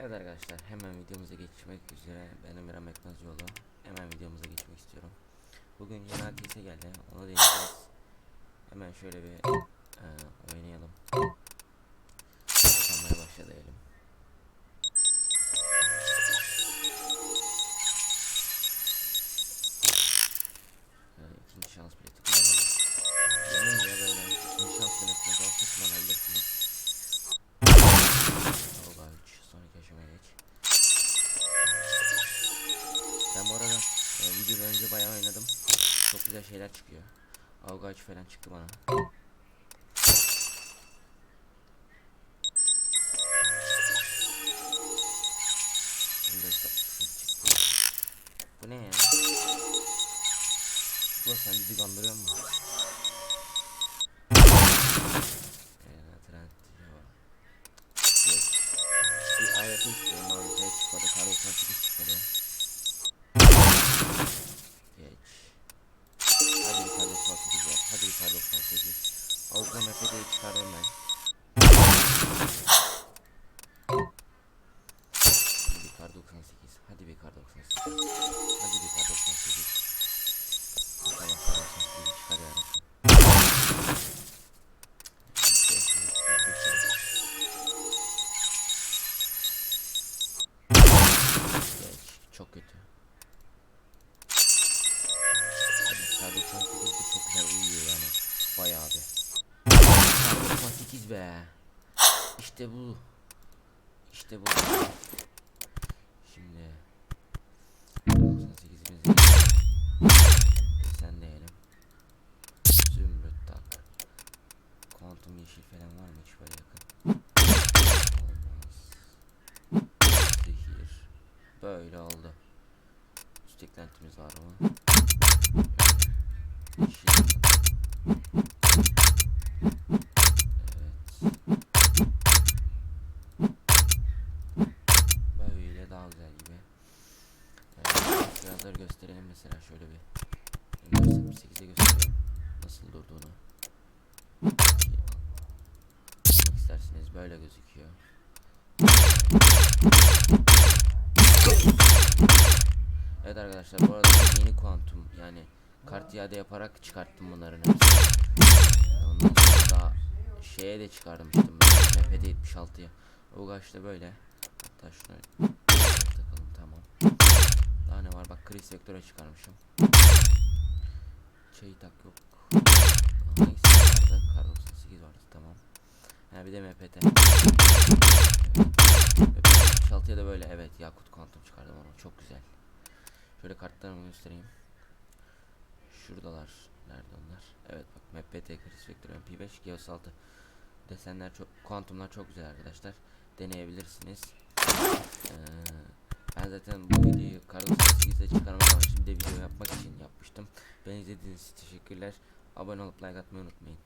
Evet arkadaşlar hemen videomuza geçmek üzere. Ben Emirhan Meknazcıoğlu hemen videomuza geçmek istiyorum. Bugün yeni aktivite geldi. Onu deneyeceğiz. Hemen şöyle bir e, videodan önce bayağı oynadım Çok güzel şeyler çıkıyor Avga ağacı falan çıktı bana. Bu ne ya? Bu sen bizi kandırıyor. Yok. Bir ayet istiyorum abi. Geç çıkmadı. Kar 98 Avukla MPD'yi çıkardım ben. Hadi bir kar 98. Hadi bir kar 98. Hadi bir kar 98. İnşallah kar 98'i çıkar yarabbim. Çok kötü. Hadi kar 98 de çok güzel uyuyor yani. Bayağı bir. Kar 98 be. İşte bu. İşte bu. Şimdi. Kar 98'imizi sen diyelim. Zümrüt tak. Kuantum yeşil falan var mı hiç böyle yakın? Olmaz. Zehir. Böyle oldu. Üst eklentimiz var mı? Yeşil. Evet. Böyle daha güzel gibi. Birazları gösterelim mesela şöyle bir. 8'e göstereyim. Nasıl durduğunu. İsterseniz böyle gözüküyor. Evet arkadaşlar bu arada yeni kuantum yani kart iade yaparak çıkarttım bunların hepsini. Ondan daha şeye de çıkarmıştım MPD 76'ya. O kaçta böyle. Hatta şunu. Chris Vector'a çıkarmışım. Şey tak yok. Hangisi vardı? Kar 98 vardı tamam. Ha bir de MPT. MPT 76'ya da böyle evet Yakut Quantum çıkardım onu çok güzel. Şöyle kartlarımı göstereyim. Şuradalar. Nerede onlar? Evet bak MPT Chris Vector MP5 Geos 6 desenler çok kuantumlar çok güzel arkadaşlar. Deneyebilirsiniz. Ee, ben zaten bu videoyu Kar 98'de çıkarmak amaçlı bir de video yapmak için yapmıştım. Beni izlediğiniz için teşekkürler. Abone olup like atmayı unutmayın.